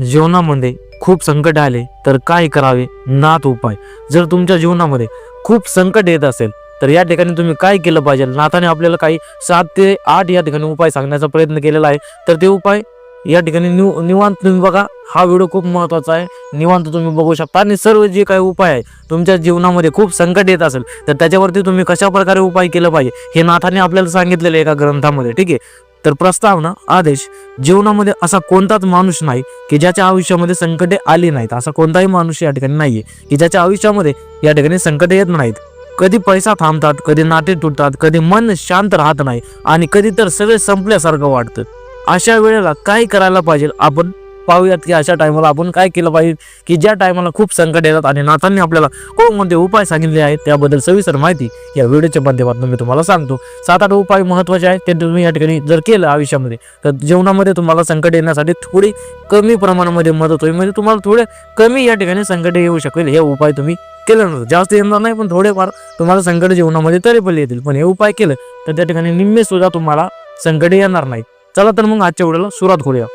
जीवनामध्ये खूप संकट आले तर काय करावे? नाथ उपाय. जर तुमच्या जीवनामध्ये खूप संकट येत असेल तर या ठिकाणी तुम्ही काय केलं पाहिजे? नाथाने आपल्याला काही सात ते आठ या ठिकाणी उपाय सांगण्याचा प्रयत्न केलेला आहे. तर ते उपाय या ठिकाणी निव निवांत तुम्ही बघा. हा व्हिडिओ खूप महत्त्वाचा आहे. निवांत तुम्ही बघू शकता. आणि सर्व जे काही उपाय आहे तुमच्या जीवनामध्ये खूप संकट येत असेल तर त्याच्यावरती तुम्ही कशा प्रकारे उपाय केलं पाहिजे हे नाथाने आपल्याला सांगितलेलं आहे एका ग्रंथामध्ये. ठीक आहे? तर प्रस्तावना आदेश जीवनामध्ये असा कोणताच माणूस नाही की ज्याच्या आयुष्यामध्ये संकटे आली नाहीत. असा कोणताही माणूस या ठिकाणी नाहीये की ज्याच्या आयुष्यामध्ये या ठिकाणी संकटे येत नाहीत. कधी पैसा थांबतात कधी नाते तुटतात कधी मन शांत राहत नाही आणि कधी तर सगळे संपल्यासारखं वाटतं. अशा वेळेला काय करायला पाहिजे? आपण पाहूयात की अशा टायमाला आपण काय केलं पाहिजे? की ज्या टायमाला खूप संकट येतात आणि नाथांनी आपल्याला कोणकोणते उपाय सांगितले आहेत त्याबद्दल सविस्तर माहिती या व्हिडिओच्या माध्यमातून मी तुम्हाला सांगतो. सात आठ उपाय महत्त्वाचे आहेत ते तुम्ही या ठिकाणी जर केलं आयुष्यामध्ये तर जीवनामध्ये तुम्हाला संकट येण्यासाठी थोडी कमी प्रमाणामध्ये मदत होईल. म्हणजे तुम्हाला थोडे कमी या ठिकाणी संकट येऊ शकेल. हे उपाय तुम्ही केल्यानंतर जास्त येणार नाही पण थोडेफार तुम्हाला संकट जीवनामध्ये तरी पण येतील. पण हे उपाय केलं तर त्या ठिकाणी निम्मे सुद्धा तुम्हाला संकट येणार नाही. चला तर मग आजच्या व्हिडिओला सुरुवात करूया.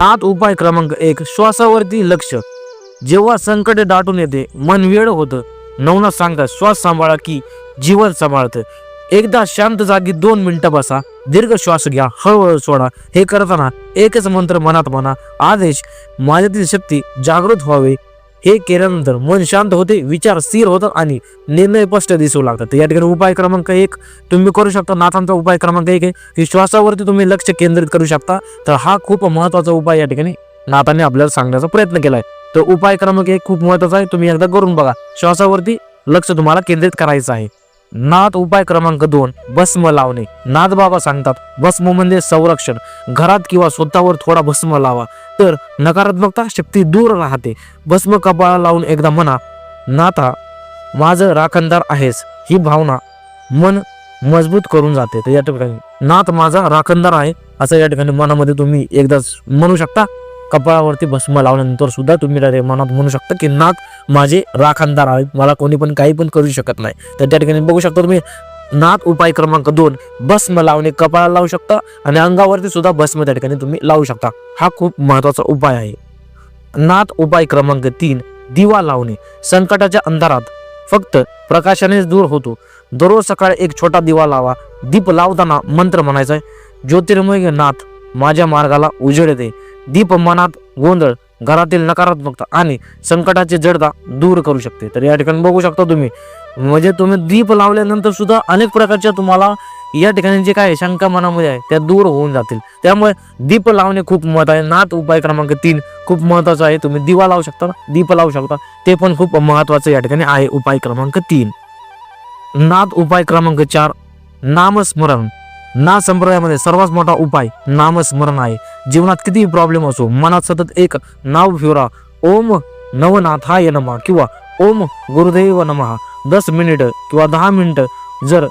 आत उपाय क्रमांक एक श्वासावरती लक्ष. जेव्हा संकट दाटून येते मन वेळ होतं. नवना सांगा श्वास सांभाळा की जीवन सांभाळतं. एकदा शांत जागी दोन मिनिटं बसा. दीर्घ श्वास घ्या हळूहळू सोडा. हे करताना एकच मंत्र मनात म्हणा आदेश माझ्यातील शक्ती जागृत व्हावे. हे केल्यानंतर मन शांत होते विचार स्थिर होतात आणि निर्णय स्पष्ट दिसू लागतात. तर या ठिकाणी उपाय क्रमांक एक तुम्ही करू शकता नाथांचा उपाय क्रमांक एक आहे की श्वासावरती तुम्ही लक्ष केंद्रित करू शकता. तर हा खूप महत्त्वाचा उपाय या ठिकाणी नाथाने आपल्याला सांगण्याचा प्रयत्न केलाय. तर उपाय क्रमांक एक खूप महत्त्वाचा आहे तुम्ही एकदा करून बघा. श्वासावरती लक्ष तुम्हाला केंद्रित करायचं आहे. नाथ उपाय क्रमांक दोन भस्म लावणे. नाथ बाबा सांगतात भस्म म्हणजे संरक्षण. घरात किंवा स्वतःवर थोडा भस्म लावा. तर नकारात्मकता शक्ती दूर राहते. भस्म कपाळा लावून एकदा म्हणा नाता माझं राखणदार आहेस. ही भावना मन मजबूत करून जाते. तर या ठिकाणी नाथ माझा राखणदार आहे. असं या ठिकाणी मनामध्ये तुम्ही एकदा म्हणू शकता. कपाळावरती भस्म लावल्यानंतर सुद्धा तुम्ही मनात म्हणू शकता की नाथ माझे राखणदार आहेत. मला कोणी पण काही पण करू शकत नाही. तर त्या ठिकाणी बघू शकता तुम्ही नाथ उपाय क्रमांक दोन भस्म लावणे कपाळाला लावू शकता आणि अंगावरती सुद्धा भस्म त्या ठिकाणी तुम्ही लावू शकता. हा खूप महत्त्वाचा उपाय आहे. नाथ उपाय क्रमांक तीन दिवा लावणे. संकटाच्या अंधारात फक्त प्रकाशानेच दूर होतो. दररोज सकाळी एक छोटा दिवा लावा. दीप लावताना मंत्र म्हणायचा आहे ज्योतिर्मय नाथ माझ्या मार्गाला उजेड दे. दीप मनात गोंधळ घरातील नकारात्मकता आणि संकटाची जडता दूर करू शकते. तर या ठिकाणी बघू शकता तुम्ही. म्हणजे तुम्ही दीप लावल्यानंतर सुद्धा अनेक प्रकारच्या तुम्हाला या ठिकाणी जे काय शंका मनामध्ये आहे त्या दूर होऊन जातील. त्यामुळे दीप लावणे खूप महत्त्व आहे. नाथ उपाय क्रमांक तीन खूप महत्त्वाचा आहे. तुम्ही दिवा लावू शकता दीप लावू शकता. ते पण खूप महत्वाचं या ठिकाणी आहे. उपाय क्रमांक तीन. नाथ उपाय क्रमांक चार नामस्मरण. ना संप्रदायामध्ये सर्वात मोठा उपाय नामस्मरण आहे. जीवनात कितीही प्रॉब्लेम असो मनात सतत एक नाव फिरा ओम नवनाथाय नमा किंवा ओम गुरुदेव नमहा दस मिनिट किंवा दहा मिनिट जर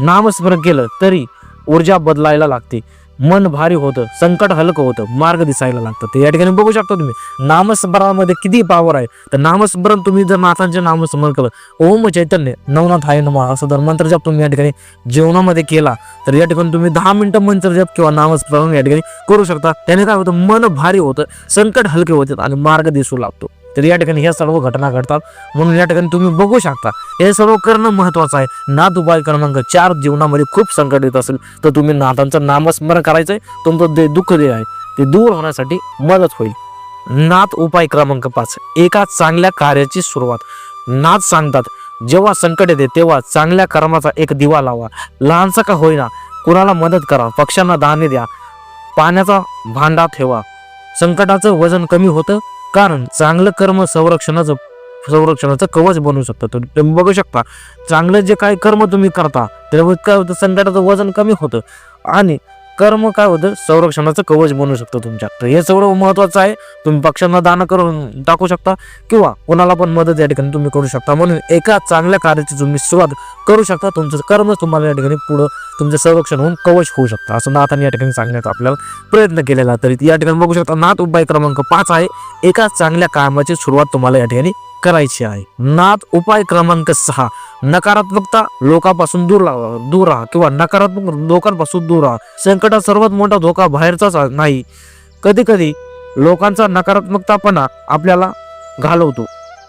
नामस्मरण केलं तरी ऊर्जा बदलायला लागते. मन भारी होतं संकट हलकं होतं मार्ग दिसायला लागतं ते या ठिकाणी बघू शकता तुम्ही नामस्मरणामध्ये किती पावर आहे. तर नामस्मरण तुम्ही जर नाथांचे नामस्मरण केलं ओम चैतन्य नवनाथ हाय नमा असं जर मंत्र जप तुम्ही या ठिकाणी जेवणामध्ये केला तर या ठिकाणी तुम्ही दहा मिनिटं मंत्र जप किंवा नामस्मरण या ठिकाणी करू शकता. त्याने काय होतं मन भारी होतं संकट हलके होतात आणि मार्ग दिसू लागतो. तर या ठिकाणी ह्या सर्व घटना घडतात. म्हणून या ठिकाणी तुम्ही बघू शकता हे सर्व करणं महत्वाचं आहे. नाथ उपाय क्रमांक चार जीवनामध्ये खूप संकट येत असेल तर तुम्ही नाथांचं नामस्मरण करायचंय. तुमचं जे दुःख जे आहे ते दूर होण्यासाठी मदत होईल. नाथ उपाय क्रमांक पाच एका चांगल्या कार्याची सुरुवात. नाथ सांगतात जेव्हा संकट येते तेव्हा चांगल्या कर्माचा एक दिवा लावा. लहानसा का होईना कुणाला मदत करा पक्ष्यांना दाणे द्या. पाण्याचा भांडा ठेवा. संकटाचं वजन कमी होतं कारण चांगलं कर्म संरक्षणाचं संरक्षणाचं कवच बनवू शकतं. तर तुम्ही बघू शकता चांगलं जे काही कर्म तुम्ही करता त्यामुळे काय होतं संकटाचं वजन कमी होतं. आणि कर्म काय होतं संरक्षणाचं कवच बनवू शकतं तुमच्या तर हे सगळं महत्वाचं आहे. तुम्ही पक्ष्यांना दान करून टाकू शकता किंवा कोणाला पण मदत या ठिकाणी तुम्ही करू शकता. म्हणून एका चांगल्या कार्याची तुम्ही सुरुवात करू शकता. तुमचं कर्मच तुम्हाला या ठिकाणी पुढं तुमचं संरक्षण होऊन कवच होऊ शकतं. असं नाथाने या ठिकाणी सांगण्याचा आपल्याला प्रयत्न केलेला तरी या ठिकाणी बघू शकता नाथ उपाय क्रमांक पाच आहे. एका चांगल्या कामाची सुरुवात तुम्हाला या ठिकाणी करायची आहे. नाथ उपाय क्रमांक सहा नकारात्मकता लोकांपासून दूर राहा दूर राहा किंवा नकारात्मक लोकांपासून दूर राहा. संकटात सर्वात मोठा धोका बाहेरचाच नाही. कधी कधी लोकांचा नकारात्मकतापणा आपल्याला घालवतो.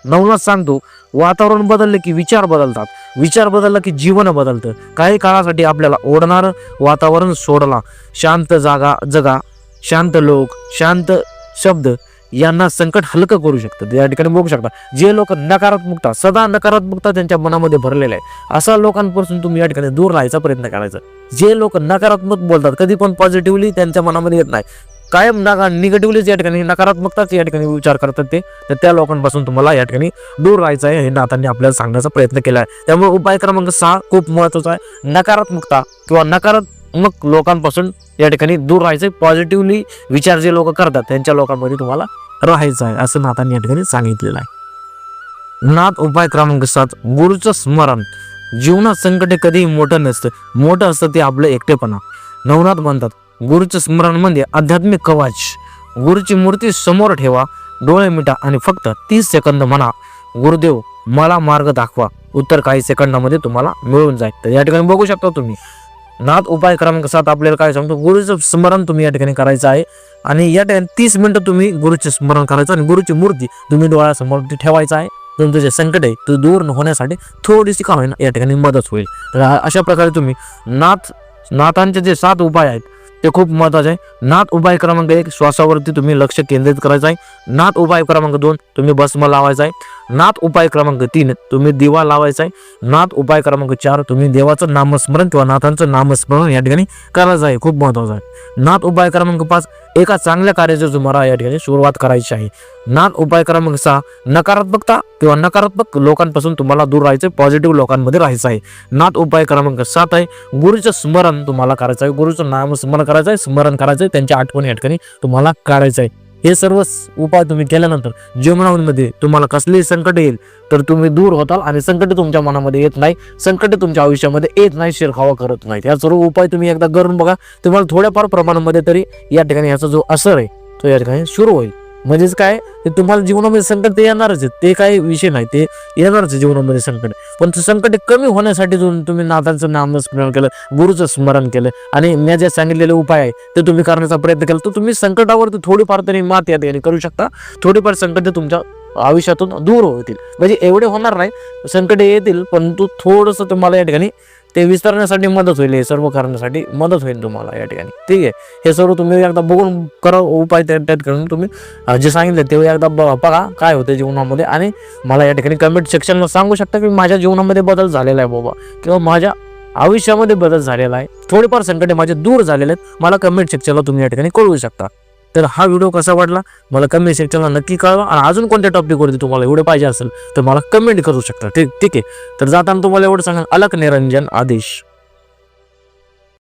नवनाथ सांगतो वातावरण बदलले की विचार बदलतात. विचार बदलला की जीवन बदलतं. काही काळासाठी आपल्याला ओढणारं वातावरण सोडला. शांत जागा जगा शांत लोक शांत शब्द यांना संकट हलकं करू शकतात या ठिकाणी बघू शकता जे लोक नकारात्मकता सदा नकारात्मकता त्यांच्या मनामध्ये भरलेल्या आहे अशा लोकांपासून तुम्ही या ठिकाणी दूर राहायचा प्रयत्न करायचा. जे लोक नकारात्मक बोलतात कधी पण पॉझिटिव्हली त्यांच्या मनामध्ये येत नाही. कायम नका निगेटिव्हलीच या ठिकाणी नकारात्मकताच या ठिकाणी विचार करतात ते. तर त्या लोकांपासून तुम्हाला या ठिकाणी दूर राहायचं आहे हे नाथांनी आपल्याला सांगण्याचा प्रयत्न केला आहे. त्यामुळे उपाय क्रमांक सहा खूप महत्त्वाचा आहे. नकारात्मकता किंवा नकारात्मक लोकांपासून या ठिकाणी दूर राहायचं पॉझिटिव्हली विचार जे लोक करतात त्यांच्या लोकांमध्ये तुम्हाला राहायचं आहे असं नाथांनी या ठिकाणी सांगितलेलं आहे. नाथ उपाय क्रमांक सात गुरुचं स्मरण. जीवनात संकट कधीही मोठं नसतं. मोठं असतं ते आपलं एकटेपणा. नवनाथ म्हणतात गुरुचं स्मरण म्हणजे आध्यात्मिक कवच. गुरुची मूर्ती समोर ठेवा डोळे मिटा आणि फक्त तीस सेकंद म्हणा. गुरुदेव मला मार्ग दाखवा. उत्तर काही सेकंदामध्ये तुम्हाला मिळून जाईल. तर या ठिकाणी बघू शकता तुम्ही. नाथ उपाय क्रमांक सात आपल्याला काय सांगतो? गुरुचं स्मरण तुम्ही या ठिकाणी करायचं आहे. आणि या ठिकाणी तीस मिनिटं तुम्ही गुरुचे स्मरण करायचं आणि गुरुची मूर्ती तुम्ही डोळ्यासमोर ठेवायचं आहे. तुमचं जे संकट आहे ते दूर होण्यासाठी थोडीशी का होईना या ठिकाणी मदत होईल. तर अशा प्रकारे तुम्ही नाथ नाथांचे जे सात उपाय आहेत ते खूप महत्वाचं आहे. नाथ उपाय क्रमांक एक श्वासावरती तुम्ही लक्ष केंद्रित करायचं आहे. नाथ उपाय क्रमांक दोन तुम्ही बसमा लावायचा आहे. नाथ उपाय क्रमांक तीन तुम्ही दिवा लावायचा आहे. नाथ उपाय क्रमांक चार तुम्ही देवाचं नामस्मरण किंवा नाथांचं नामस्मरण या ठिकाणी करायचं आहे. खूप महत्वाचं आहे. नाथ उपाय क्रमांक पाच एका चांगल्या कार्याची तुम्हाला या ठिकाणी सुरुवात करायची आहे. नाथ उपाय क्रमांक सहा नकारात्मकता किंवा नकारात्मक लोकांपासून तुम्हाला दूर राहायचं पॉझिटिव्ह लोकांमध्ये राहायचं आहे. नाथ उपाय क्रमांक सात आहे गुरुचं स्मरण तुम्हाला करायचं आहे. गुरुचं नामस्मरण करायचं आहे स्मरण करायचं आहे त्यांच्या आठवणी या ठिकाणी तुम्हाला करायचं आहे. हे सर्व उपाय तुम्ही केल्यानंतर जीवनामध्ये तुम्हाला कसलेही संकट येईल तर तुम्ही दूर होताल आणि संकट तुमच्या मनामध्ये येत नाही संकट तुमच्या आयुष्यामध्ये येत नाही शिरखावा करत नाहीत. या सर्व उपाय तुम्ही एकदा करून बघा. तुम्हाला थोड्याफार प्रमाणामध्ये तरी या ठिकाणी याचा जो असर आहे तो या ठिकाणी सुरू होईल. म्हणजेच काय? ते तुम्हाला जीवनामध्ये संकट ते येणारच आहे ते काही विषय नाही. ते येणारच आहे जीवनामध्ये संकट. पण ते संकट कमी होण्यासाठी तुम्ही नाथांचं नामस्मरण केलं गुरुचं स्मरण केलं आणि मी जे सांगितलेले उपाय आहे ते तुम्ही करण्याचा प्रयत्न केला तर तुम्ही संकटावर थोडीफार तरी मात या ठिकाणी करू शकता. थोडीफार संकट तुमच्या आयुष्यातून दूर होतील. म्हणजे एवढे होणार नाही संकट येतील परंतु थोडंसं तुम्हाला या ठिकाणी ते विस्तारण्यासाठी मदत होईल हे सर्व करण्यासाठी मदत होईल तुम्हाला या ठिकाणी. ठीक आहे? हे सर्व तुम्ही एकदा बघून करा उपाय त्या त्यात करून तुम्ही जे सांगितलं ते एकदा ब- बघा काय होतं जीवनामध्ये आणि मला या ठिकाणी कमेंट सेक्शनला सांगू शकता की माझ्या जीवनामध्ये बदल झालेला आहे बाबा. किंवा माझ्या आयुष्यामध्ये बदल झालेला आहे. थोडेफार संकटे माझे दूर झालेले आहेत. मला कमेंट सेक्शनला तुम्ही या ठिकाणी कळवू शकता. तर हा व्हिडिओ कसा वाटला? मला कमेंट सेक्शनला नक्की कळवा. आणि अजून कोणत्या टॉपिकवरती तुम्हाला एवढं पाहिजे असेल तर मला कमेंट करू शकता. ठीक ठीक आहे. तर जाताना तुम्हाला एवढं सांगा अलक निरंजन आदेश.